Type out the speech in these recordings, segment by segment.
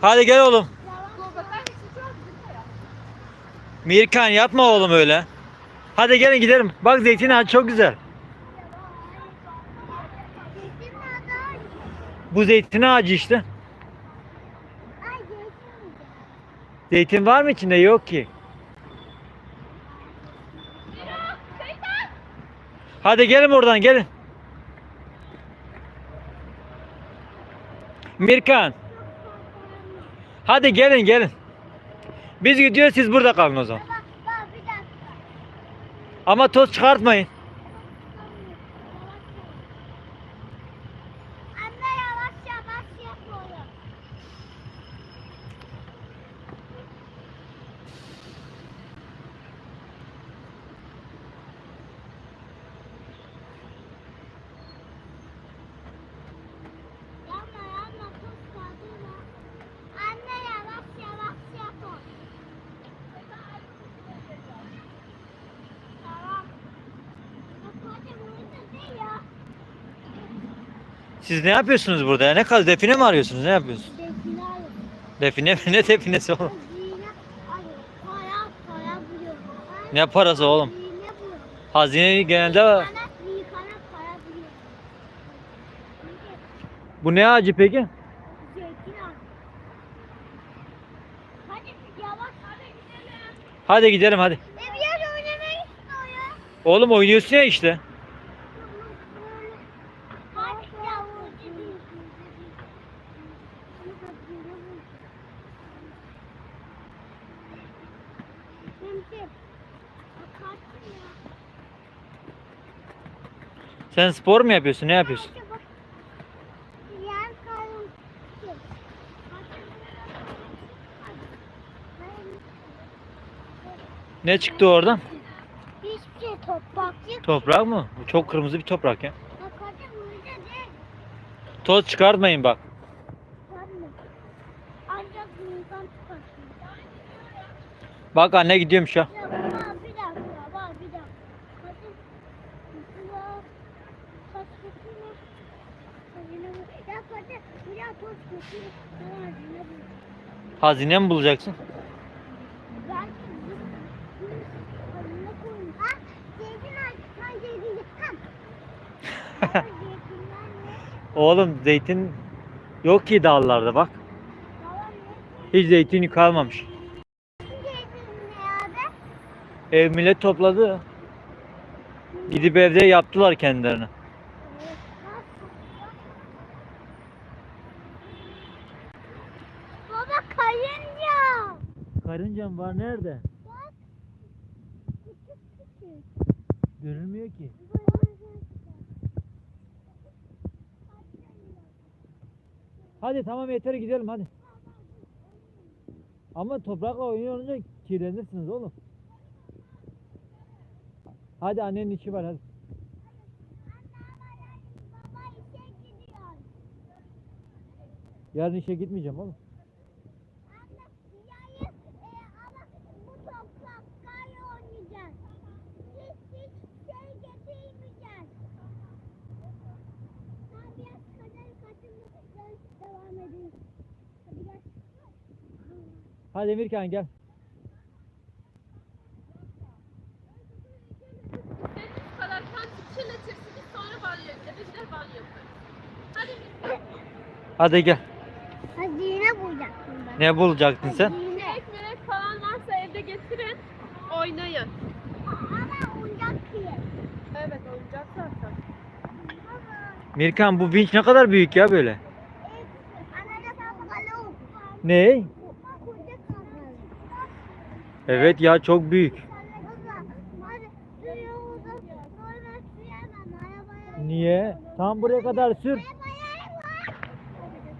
Hadi gel oğlum. Mirkan yapma oğlum öyle. Hadi gelin gidelim. Bak zeytin ağacı çok güzel. Bu zeytin ağacı işte. Zeytin var mı içinde? Yok ki. Hadi gelin oradan gelin. Mirkan. Hadi gelin gelin. Biz gidiyoruz siz burada kalın o zaman. Ama toz çıkartmayın. Anne yavaş yavaş yapıyorum. Yapma yapma tuz kaldırma. Anne yavaş yavaş yapın. Tamam. Bak hadi burada değil ya. Siz ne yapıyorsunuz burada ya? Ne kadar define mi arıyorsunuz? Ne yapıyorsunuz? Define alın. Define mi? Ne definesi oğlum? Hazine alın. Para para buluyorum. Ne parası oğlum? Hazine buluyorum. Hazine genelde var. Bana bir kana para buluyorum. Bu ne ağacı peki? Zeytin. Hadi yavaş hadi gidelim. Hadi gidelim hadi. Bir yer oynamayı istiyorum. Oğlum oynuyorsun ya işte. Hadi yavrucuğum. Şimdi bakarsın ya. Sen spor mu yapıyorsun? Ne yapıyorsun? Ne çıktı oradan? Hiçbir şey toprak. Toprak mı? Bu çok kırmızı bir toprak ya. Toz çıkartmayın bak. Sanma. Ancak insan çıkarsın. Bak anne gidiyormuş ya. Ya baba bir dakika, baba bir dakika. Hadi. Mesela kaç kutu Hazine bu. Ya hadi biraz toz kutu. Ben hazine bu. Hazine mi bulacaksın? Belki bu. bu Hazine koymuş. Ha? Zeytin ağacı. Ha zeytin. Ha. Baba, Zeytinler ne? Oğlum zeytin yok ki dağlarda bak. Hiç zeytin kalmamış. Ev millet topladı. Gidip evde yaptılar kendilerine. Baba kayınca. Karıncam var nerede? Bak. Küçük küçük. Görünmüyor ki. Hadi tamam yeter gidelim hadi. Ama toprakla oynayınca kirlenirsiniz oğlum. Hadi annenin işi var hadi. Yarın işe gitmeyeceğim oğlum. Anne yayı e, ama bu topraklarla oynayacağız. Hiç hiç şey getirmeyeceğiz. Daha biraz kadar kaçırmışlar. Devam edin. Hadi gel. Hadi Emirkan gel. Deniz kadarken Biz. Hadi bir Hadi gel. Hazine bulacaksın ben. Ne bulacaktın sen? Direk mirek falan varsa evde getirin. Oynayın. Ama oyuncak değil. Evet oyuncak zaten. Mirkan bu vinç ne kadar büyük ya böyle? Ne? Evet ya çok büyük. Tam buraya kadar sür.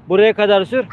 Buraya kadar sür.